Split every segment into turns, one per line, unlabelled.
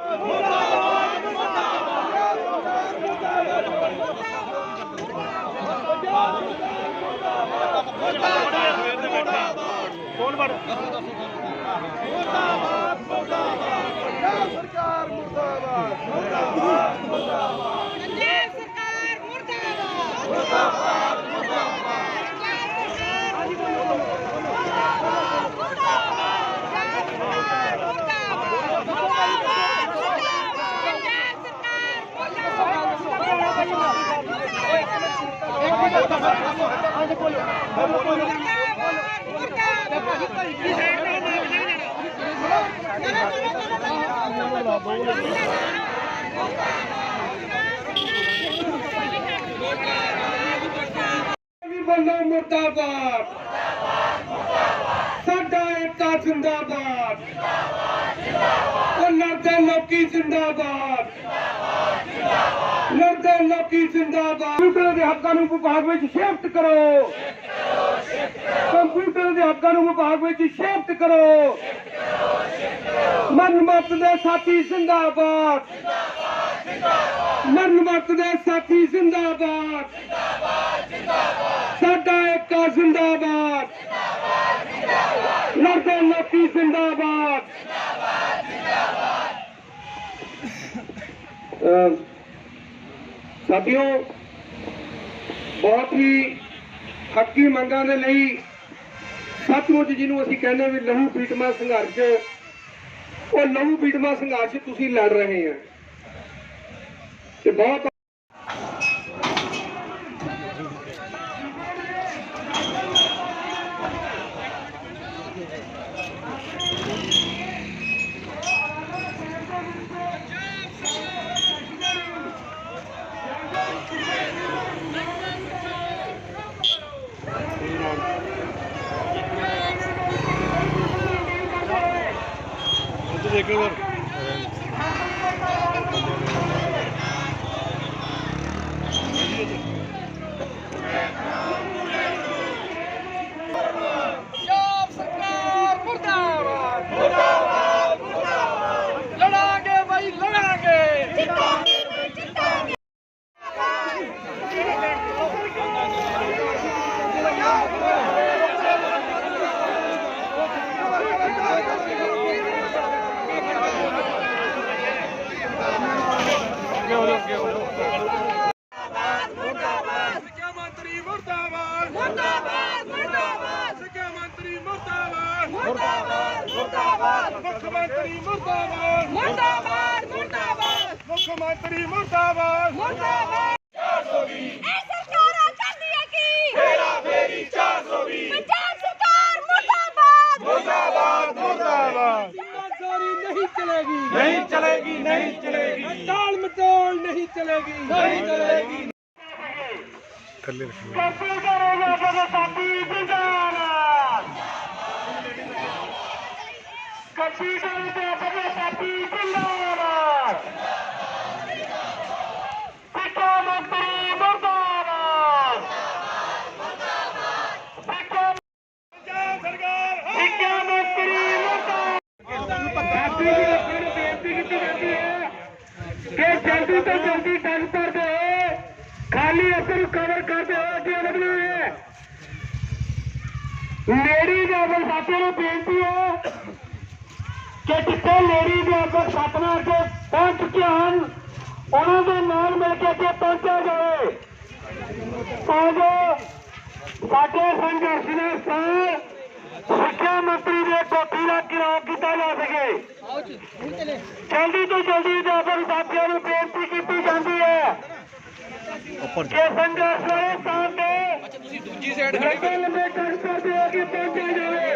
ਪੰਜਾਬ ਸਰਕਾਰ ਮੁਰਦਾਬਾਦ ਮੁਰਦਾਬਾਦ ਮੁਰਦਾਬਾਦ ਪੰਜਾਬ ਸਰਕਾਰ ਮੁਰਦਾਬਾਦ ਮੁਰਦਾਬਾਦ ਮੁਰਦਾਬਾਦ ਮੁਰਦਾਬਾਦ ਪੰਜਾਬ ਸਰਕਾਰ
ਵੱਲੋਂ ਮੁਰਦਾਬਾਦ। ਸਾਡਾ ਏਕਾ ਜਿੰਦਾਬਾਦ। ਉਹ ਲੜਦੇ ਲੋਕੀ ਜਿੰਦਾਬਾਦ। ਲੜਦੇ ਲੋਕੀ ਜਿੰਦਾਬਾਦ। ਕੰਪਿਊਟਰ ਦੇ ਹੱਕਾਂ ਨੂੰ ਵਿਭਾਗ ਵਿੱਚ ਸ਼ਿਫਟ ਕਰੋ। ਕੰਪਿਊਟਰ ਦੇ ਹੱਕਾਂ ਨੂੰ ਵਿਭਾਗ ਵਿੱਚ ਸ਼ਿਫਟ ਕਰੋ। ਮਨਮਤ ਦੇ ਸਾਥੀ ਜਿੰਦਾਬਾਦ। ਮਨਮਤ ਦੇ ਸਾਥੀ ਜਿੰਦਾਬਾਦ। ਸਾਡਾ ਏਕਾ ਜ਼ਿੰਦਾਬਾਦ। ਲੜਦੇ ਲੋਕੀ ਜ਼ਿੰਦਾਬਾਦ। ਸਾਥੀਓ, ਬਹੁਤ ਹੀ ਹੱਕੀ ਮੰਗਾਂ ਦੇ ਲਈ ਸੱਚਮੁੱਚ ਜਿਹਨੂੰ ਅਸੀਂ ਕਹਿੰਦੇ ਵੀ ਲਹੂ ਪੀਟਮਾ ਸੰਘਰਸ਼, ਉਹ ਲਹੂ ਪੀਟਮਾ ਸੰਘਰਸ਼ ਤੁਸੀਂ ਲੜ ਰਹੇ ਆ ਤੇ ਬਹੁਤ फैक्ट्री मुर्दाबाद। मुर्दाबाद। चार सौ बीस। नहीं चलेगी। नहीं चलेगी नहीं चलेगी। ताल मटोल नहीं चलेगी। नहीं चलेगी। थल्ले कंप्यूटर पे अपने साथी जिंदाबाद। ਲੇਡੀ ਦੇ ਅਗਰ ਸਾਥੀਆਂ ਨੂੰ ਬੇਨਤੀ ਹੈ ਕਿ ਜਿੱਥੇ ਲੇਡੀ ਦੇ ਅਗਰ ਸਾਥੀਆਂ ਅੱਗੇ ਪਹੁੰਚ ਚੁੱਕੇ ਹਨ ਉਹਨਾਂ ਦੇ ਨਾਲ ਮਿਲ ਕੇ ਅੱਗੇ ਪਹੁੰਚਿਆ ਜਾਵੇ। ਤਾਂ ਜੋ ਸਾਡੇ ਸੰਘਰਸ਼ ਦੇ ਸਾਰ ਸਿੱਖਿਆ ਮੰਤਰੀ ਦੇ ਕੋਠੀ ਦਾ ਘਿਰਾਓ ਕੀਤਾ ਜਾ ਸਕੇ। ਜਲਦੀ ਤੋਂ ਜਲਦੀ ਦੇ ਅਗਰ ਸਾਥੀਆਂ ਨੂੰ ਬੇਨਤੀ ਕੀਤੀ ਜਾਂਦੀ ਹੈ ਕਿ ਸੰਘਰਸ਼ ਵਾਲੇ ਤੇ ਤੁਸੀਂ ਦੂਜੀ ਸਾਈਡ ਖੜੇ ਲੰਬੇ ਟਰੈਕਟਰ ਦੇ ਅੱਗੇ ਪਹੁੰਚਿਆ ਜਾਵੇ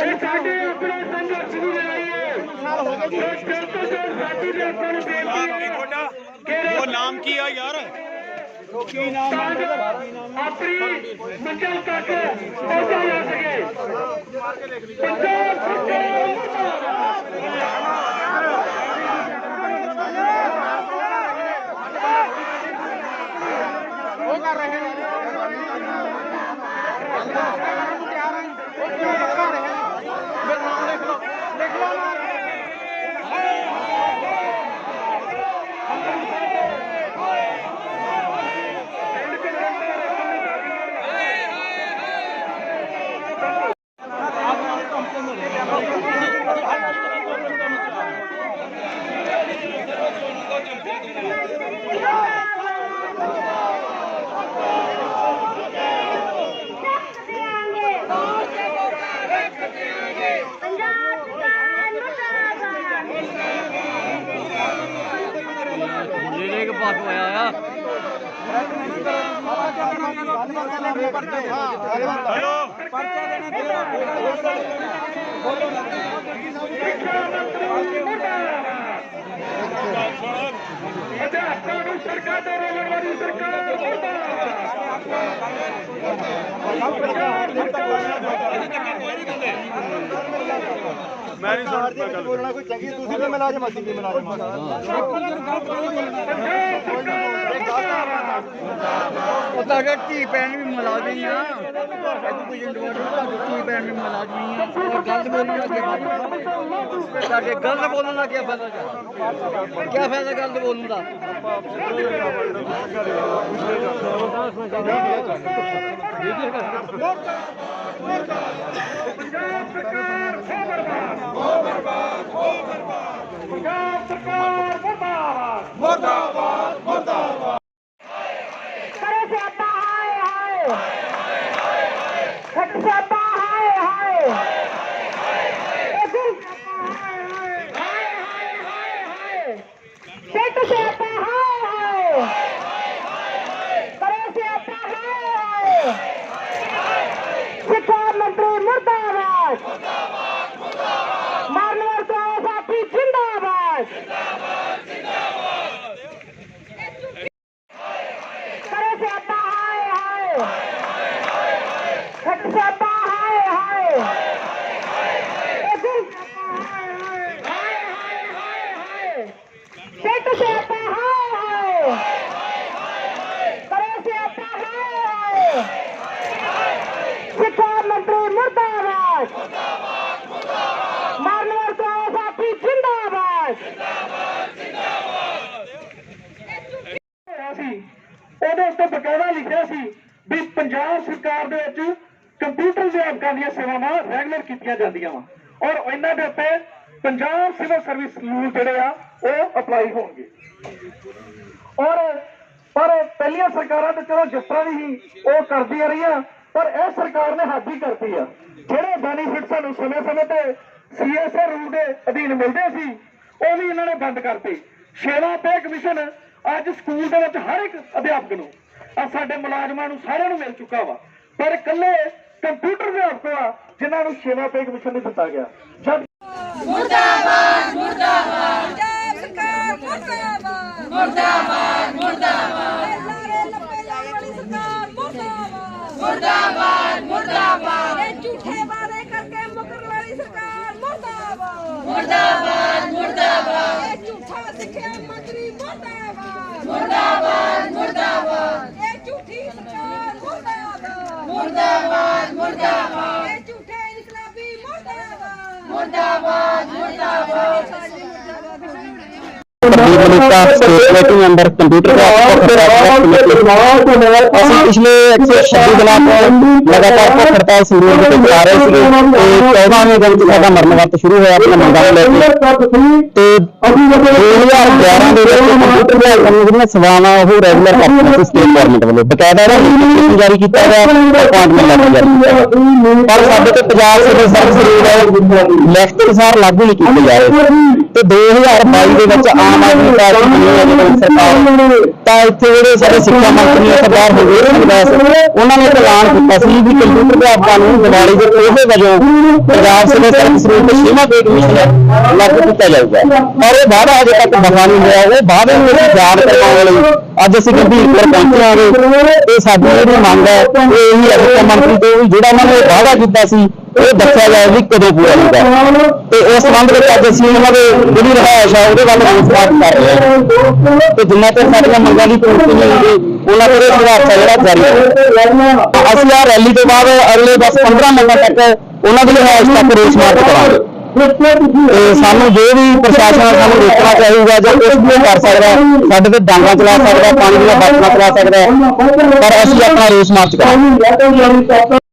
ਇਹ ਸਾਡੇ ਆਪਣੇ ਸੰਘਰਸ਼ ਦੀ ਲੜਾਈ ਹੈ ਇਹ ਜਲਦ ਤੋਂ ਜਲਦ ਸਾਥੀ ਦੇ ਆਪਾਂ ਨੂੰ ਬੇਨਤੀ ਹੈ ਕਿ
ਉਹ ਨਾਮ ਕੀ ਆ ਯਾਰ
ਕੀ ਨਾਮ ਆਪਣੀ ਮੰਜ਼ਿਲ ਤੱਕ ਪਹੁੰਚਿਆ ਜਾ ਸਕੇ ਪੰਜਾਬ
पास
में आया सरकार। ਤੇ
ਮੈਂ ਨਹੀਂ ਸੁਣਦਾ ਗੱਲ।
ਬੋਲਣਾ ਕੋਈ ਚੰਗੀ ਤੁਸੀਂ ਵੀ ਮੁਲਾਜ਼ਮ ਅਸੀਂ ਵੀ ਮੁਲਾਜ਼ਮ
ਉਹ ਤੁਹਾਡੇ ਧੀ ਭੈਣ ਵੀ ਮੁਲਾਜ਼ਮੀ ਆ ਧੀ ਭੈਣ ਵੀ ਮੁਲਾਜ਼ਮੀ ਆ। ਉਹ ਗਲਤ ਬੋਲਣ ਲੱਗੇ ਸਾਡੇ ਗਲਤ ਬੋਲਣ ਲੱਗੇ ਫਾਇਦਾ ਕੀ ਫਾਇਦਾ ਗਲਤ ਬੋਲਣ ਦਾ?
ਪੰਜਾਬ ਸਰਕਾਰ ਮੁਰਦਾਬਾਦ।
ਕਰੇ ਸਿਆਪਾ ਹਾਏ ਹਾਏ।
जिंदाबाद ਕੰਪਿਊਟਰ ਦੀਆਂ ਸੇਵਾਵਾਂ ਰੈਗੂਲਰ ਕੀਤੀਆਂ ਜਾਂਦੀਆਂ ਵਾ। ਔਰ ਇਹਨਾਂ ਦੇ ਉੱਤੇ ਪੰਜਾਬ ਸਿਵਲ ਸਰਵਿਸ ਰੂਲ ਜਿਹੜੇ ਆ, ਉਹ ਅਪਲਾਈ ਹੋਣਗੇ। ਔਰ, ਪਰ ਪਹਿਲੀਆਂ ਸਰਕਾਰਾਂ ਤੇ ਚਲੋ ਜਿਸ ਤਰ੍ਹਾਂ ਵੀ ਉਹ ਕਰਦੀਆਂ ਰਹੀਆਂ, ਪਰ ਇਹ ਸਰਕਾਰ ਨੇ ਹੱਦ ਹੀ ਕਰਤੀ ਆ। ਜਿਹੜੇ ਬੈਨੀਫਿਟ ਸਾਨੂੰ ਸਮੇਂ-ਸਮੇਂ ਤੇ ਸੀਐਸਆਰ ਰੂਲ ਦੇ ਅਧੀਨ ਮਿਲਦੇ ਸੀ, ਉਹ ਵੀ ਇਹਨਾਂ ਨੇ ਬੰਦ ਕਰਤੇ। ਸ਼ੇਵਾ ਪੇ ਕਮਿਸ਼ਨ ਅੱਜ ਸਕੂਲ ਦੇ ਵਿੱਚ ਹਰ ਇੱਕ ਅਧਿਆਪਕ ਨੂੰ ਆ ਸਾਡੇ ਮੁਲਾਜ਼ਮਾਂ ਨੂੰ ਸਾਰਿਆਂ ਨੂੰ ਮਿਲ ਚੁੱਕਾ ਵਾ। ਪਰ ਇਕੱਲੇ ਕੰਪਿਊਟਰ ਅਧਿਆਪਕ ਆ ਜਿਨ੍ਹਾਂ ਨੂੰ ਸ਼ੇਵਾ ਪੇ ਕਮਿਸ਼ਨ ਨਹੀਂ ਦਿੱਤਾ ਗਿਆ ਜਦ
ਮੁਰਦਾਬਾਦ ਮੁਰਦਾਬਾਦ ਪੰਜਾਬ ਸਰਕਾਰ ਮੁਰਦਾਬਾਦ ਮੁਰਦਾਬਾਦ ਮੁਰਦਾਬਾਦ ਲਾਰੇ ਲੱਪੇ ਲਾਉਣ ਵਾਲੀ ਸਰਕਾਰ ਮੁਰਦਾਬਾਦ ਮੁਰਦਾਬਾਦ ਮੁਰਦਾਬਾਦ ਇਹ ਝੂਠੇ ਵਾਅਦੇ ਕਰਕੇ ਮੁਕਰਨ ਵਾਲੀ ਸਰਕਾਰ ਮੁਰਦਾਬਾਦ ਮੁਰਦਾਬਾਦ ਮੁਰਦਾਬਾਦ ਇਹ ਝੂਠਾ ਸਿੱਖਿਆ ਮੰਤਰੀ ਮੁਰਦਾਬਾਦ ਮੁਰਦਾਬਾਦ ਮੁਰਦਾਬਾਦ जिंदाबाद ਮੁਰਦਾਬਾਦ
ਕੰਪਿਊਟਰ ਸਟੇਟ ਮੈਂਬਰ ਕੰਪਿਊਟਰ ਅਸੀਂ ਪਿਛਲੇ 126 ਦਿਨਾਂ ਤੋਂ ਲਗਾਤਾਰ ਭੁੱਖ ਹੜਤਾਲ ਸ਼ੁਰੂ ਹੋ ਚੁੱਕੀ ਆ ਰਹੀ ਸੀ ਤੇ 14ਵੇਂ ਦਿਨ ਚ ਸਾਡਾ ਮਰਨ ਵਰਤ ਸ਼ੁਰੂ ਹੋਇਆ ਆਪਣਾ ਮੰਗਾਂ ਨੂੰ ਲੈ ਕੇ ਤੇ 2011 ਦੇ ਵਿੱਚ ਕੰਪਿਊਟਰ ਦੇ ਕੰਮ ਜਿਹੜੀਆਂ ਸੇਵਾਵਾਂ ਉਹ ਰੈਗੂਲਰ ਕਰਤੀਆਂ ਸੀ ਸਟੇਟ ਗਵਰਨਮੈਂਟ ਵੱਲੋਂ ਬਕਾਇਦਾ ਇਹਦਾ ਨੋਟੀਫਿਕੇਸ਼ਨ ਜਾਰੀ ਕੀਤਾ ਗਿਆ ਅਪਾਇੰਟਮੈਂਟ ਲੈਟਰ ਜਾਰੀ ਕੀਤਾ ਪਰ ਸਾਡੇ ਤੇ ਪੰਜਾਬ ਸਿਵਲ ਸਰਵਿਸ ਰੂਲ ਲਿਖਤ ਅਨੁਸਾਰ ਲਾਗੂ ਨਹੀਂ ਕੀਤੇ ਜਾ ਰਹੇ ਤੇ 2022 ਦੇ ਵਿੱਚ ਆਮ ਆਦਮੀ ਪਾਰਟੀ ਦੀ ਜਿਹੜੀ ਸਰਕਾਰ ਤਾਂ ਇੱਥੇ ਜਿਹੜੇ ਸਾਡੇ ਸਿੱਖਿਆ ਮੰਤਰੀ ਆ ਸਰਦਾਰ ਹਰਵੀਰ ਸਿੰਘ ਬੈਸ ਉਹਨਾਂ ਨੇ ਐਲਾਨ ਕੀਤਾ ਸੀ ਵੀ ਕੰਪਿਊਟਰ ਅਧਿਆਪਕਾਂ ਨੂੰ ਦਿਵਾਲੀ ਦੇ ਤੋਹਫੇ ਵਜੋਂ ਪੰਜਾਬ ਸਿਵਲ ਸਰਵਿਸ ਰੂਲ ਤੇ ਛੇਵਾਂ ਪੇ ਕਮਿਸ਼ਨ ਲਾਗੂ ਕੀਤਾ ਜਾਊਗਾ। ਪਰ ਇਹ ਵਾਅਦਾ ਅਜੇ ਤੱਕ ਵਫਾ ਨਹੀਂ ਹੋਇਆ। ਉਹ ਵਾਅਦੇ ਨੂੰ ਅਸੀਂ ਯਾਦ ਕਰਵਾਉਣ ਲਈ ਅੱਜ ਅਸੀਂ ਗੰਭੀਰਪੁਰ ਪਹੁੰਚੇ ਹਾਂ। ਤੇ ਸਾਡੀ ਜਿਹੜੀ ਮੰਗ ਹੈ ਇਹੀ ਹੈ ਕਿ ਮੰਤਰੀ ਤੋਂ ਜਿਹੜਾ ਉਹਨਾਂ ਨੇ ਵਾਅਦਾ ਕੀਤਾ ਸੀ ਉਹ ਦੱਸਿਆ ਜਾਏ ਵੀ ਕਦੋਂ ਪੂਰਾ ਹੁੰਦਾ। ਤੇ ਉਸ ਸੰਬੰਧ ਵਿੱਚ ਅੱਜ ਅਸੀਂ ਉਹਨਾਂ ਦੇ ਜਿਹੜੀ ਰਹਾਇਸ਼ ਹੈ ਉਹਦੇ ਵੱਲ ਰੋਸਮਾਰ ਕਰ ਰਹੇ ਹਾਂ। ਤੇ ਜਿੰਨਾ ਚਿਰ ਸਾਡੀਆਂ ਮੰਗਾਂ ਦੀ ਪੂਰਤੀ ਨਹੀਂ ਹੁੰਦੀ ਉਹਨਾਂ ਇਹ ਸੰਘਰਸ਼ ਹੈ ਜਿਹੜਾ ਜਾਰੀ ਰਹੇਗਾ ਅਸੀਂ ਆ ਰੈਲੀ ਤੋਂ ਬਾਅਦ ਅਗਲੇ 10 15 ਮਿੰਟਾਂ ਤੱਕ ਉਹਨਾਂ ਦੀ ਰਹਾਇਸ਼ ਤੱਕ ਰੋਸ ਮਾਰਚ ਕਰਾਂਗੇ। ਤੇ ਸਾਨੂੰ ਜੋ ਵੀ ਪ੍ਰਸ਼ਾਸਨ ਆ ਸਾਨੂੰ ਰੋਕਣਾ ਚਾਹੀਦਾ ਜਾਂ ਕੁਝ ਵੀ ਕਰ ਸਕਦਾ ਹੈ, ਸਾਡੇ ਤੇ ਡਾਂਗਾ ਚਲਾ ਸਕਦਾ ਹੈ, ਪਾਣੀ ਦੀਆਂ ਬਾਟਲਾਂ ਚਲਾ ਸਕਦਾ ਹੈ, ਪਰ ਅਸੀਂ ਆਪਣਾ ਰੋਸ ਮਾਰਚ ਕਰਾਂਗੇ।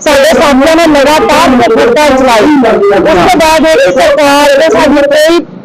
ਸਾਡੇ ਸਾਥੀਆਂ ਨੇ ਲਗਾਤਾਰ ਭੁੱਖ ਹੜਤਾਲ ਚਲਾਈ ਉਸ ਤੋਂ ਬਾਅਦ ਇਹ ਸਰਕਾਰ ਨੇ ਸਾਡੀ ਕੋਈ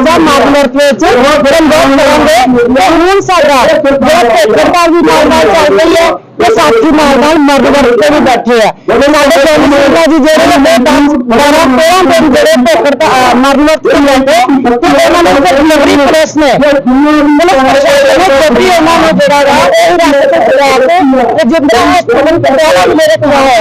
राजा मार्गदर्शन हम लोग करेंगे। रूल्स आधार जो सरकार भी मानना चाहती है ਤੇ ਸਾਥੀ ਨਾਲ ਨਾਲ ਮਰਦ ਵਰਗ ਤੇ ਵੀ ਬੈਠੇ ਆ ਤੇ ਸਾਡੇ ਜਨਸੰਖਿਆ ਜੀ ਜਿਹੜੇ ਨੇ 10 12 13 ਦਿਨ ਜਿਹੜੇ ਭੁੱਖ ਹੜਤਾਲ ਮਰਨ ਵਰਗ ਤੇ ਬੈਠੇ ਤੇ ਉਹਨਾਂ ਨੇ ਇੱਕ ਡਿਲੀਵਰੀ ਪ੍ਰੈਸ ਨੇ ਮਤਲਬ ਪ੍ਰਸ਼ਾਸਨ ਨੇ ਖੁਦ ਹੀ ਉਹਨਾਂ ਨੂੰ ਜਿਹੜਾ ਵਾ ਇਹ ਰੱਖ ਕੇ ਚਲਾ ਕੇ ਤੇ ਜਿੱਦਾਂ ਹਸਪਤਾਲ ਪਟਿਆਲਾ ਵੀ ਮੇਰੇ ਕੋਲ ਹੋਇਆ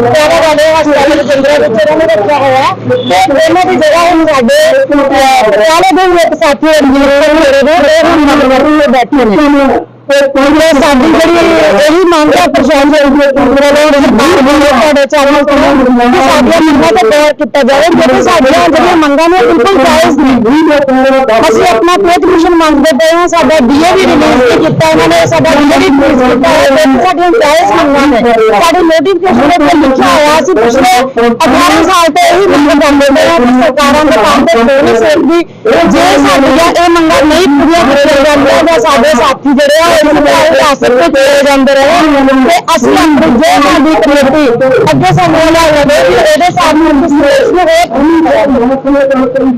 ਪਟਿਆਲਾ ਵਾਲੇ ਹਸਪਤਾਲ ਦੇ ਜੰਦਰਾ ਵਿੱਚ ਉਹਨਾਂ ਨੇ ਰੱਖਿਆ ਹੋਇਆ ਤੇ ਇਹਨਾਂ ਦੀ ਜਗ੍ਹਾ ਹੁਣ ਸਾਡੇ ਅਹ, ਪਟਿਆਲੇ ਦੇ ਵੀ ਇੱਕ ਸਾਥੀ ਰਣਜੀਤ ਸਿੰਘ ਮੇਰੇ ਨੇ ਇਹ ਹੁਣ ਮਨਵਰ ਤੇ ਬੈਠੇ ਨੇ ਤੇ ਸਾਡੀ ਜਿਹੜੀ ਇਹੀ ਮੰਗ ਹੈ ਪ੍ਰਸ਼ਾਸਨ ਦੇ ਪੂਰੇ ਲੋਕ ਸਰਕਾਰ ਨੂੰ ਤੁਹਾਡੇ ਚੈਨਲ ਤੋਂ ਕਿ ਸਾਡੀਆਂ ਮੰਗਾਂ ਤੇ ਗੌਰ ਕੀਤਾ ਜਾਵੇ ਕਿਉਂਕਿ ਸਾਡੀਆਂ ਜਿਹੜੀਆਂ ਮੰਗਾਂ ਨੇ ਉਹ ਬਿਲਕੁਲ ਜਾਇਜ਼ ਨੇ ਅਸੀਂ ਆਪਣਾ ਪੇ ਕਮਿਸ਼ਨ ਮੰਗਦੇ ਪਏ ਹਾਂ ਸਾਡਾ ਡੀਏ ਵੀ ਰਿਲੀਜ਼ ਨਹੀਂ ਕੀਤਾ ਇਹਨਾਂ ਨੇ ਸਾਡਾ ਡੀਏ ਵੀ ਰਿਲੀਜ਼ ਕੀਤਾ ਹੈ ਤੇ ਸਾਡੀਆਂ ਜਾਇਜ਼ ਮੰਗਾਂ ਨੇ ਸਾਡੇ ਨੋਟੀਫਿਕੇਸ਼ਨ ਦੇ ਉੱਤੇ ਲਿਖਿਆ ਹੋਇਆ ਸੀ ਪਿਛਲੇ 18 ਸਾਲ ਤੋਂ ਇਹੀ ਮੰਗ ਕਰਦੇ ਪਏ ਹਾਂ ਕਿ ਸਰਕਾਰਾਂ ਦੇ ਕੰਮ ਤੇ ਕੋਈ ਨਹੀਂ ਸਕਦੀ ਜੇ ਸਾਡੀਆਂ ਇਹ ਮੰਗਾਂ ਨਹੀਂ ਪੂਰੀਆਂ ਕੀਤੀਆਂ ਜਾਂਦੀਆਂ ਤਾਂ ਸਾਡੇ ਸਾਥੀ ਜਿਹੜੇ ਆ ਉਹ ਸਰਕਾਰੀ ਹਿਰਾਸਤ ਵਿੱਚ ਚਲੇ ਜਾਂਦੇ ਰਹੇ ਤੇ ਅਸੀਂ ਆਪਣੀ ਜੋ ਸਾਡੀ ਕਮੇਟੀ ਅੱਗੇ ਸਾਨੂੰ ਲੈ ਜਾਵੇ ਇਹਦੇ ਸਾਹਮਣੇ ਕਿਸ ਨੂੰ ਹੋਰ